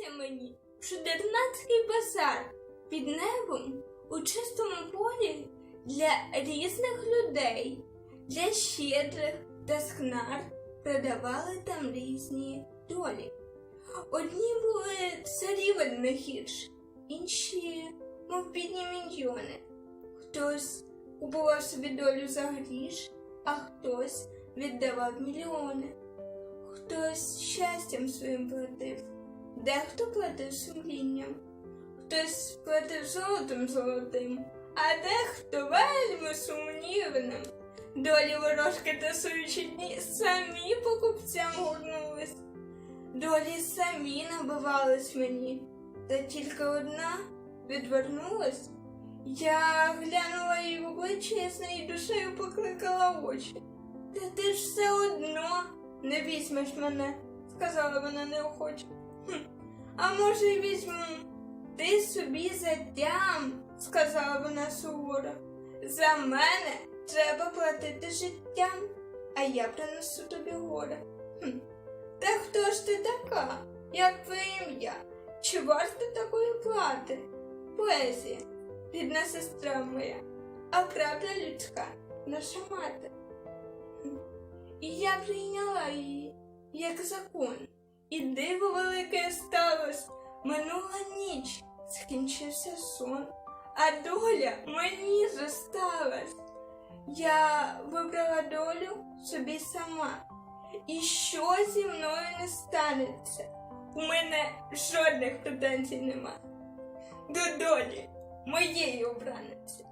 Снився мені чудернацький базар під небом у чистому полі для різних людей, для щедрих та скнар продавали там різні долі. Одні були царі виднохідж, інші, мов бідні міньйони. Хтось купував собі долю за гріш, а хтось віддавав мільйони. Хтось щастям своїм платив, дехто платив сумлінням, хтось платив золотом золотим, а дехто вельми сумнівним. Долі ворожки та суючі дні самі покупцям горнулись, долі самі набивались мені, та тільки одна відвернулась. Я глянула їй в обличчя і душею покликала очі. Та ти ж все одно не візьмеш мене, сказала вона неохоче. «Хм, а може, й візьму. Ти собі затям, сказала вона суворо. За мене треба платити життям, а я принесу тобі горе. Хм. Та хто ж ти така? Як твоє ім'я? Чи варто такої плати? Поезія, рідна сестра моя, а правда людська, наша мати. І я прийняла її як закон, і диво велике сталось. Минула ніч, скінчився сон, а доля мені зосталась. Я вибрала долю собі сама, і що зі мною не станеться. У мене жодних претензій нема. До долі моєї обраниці.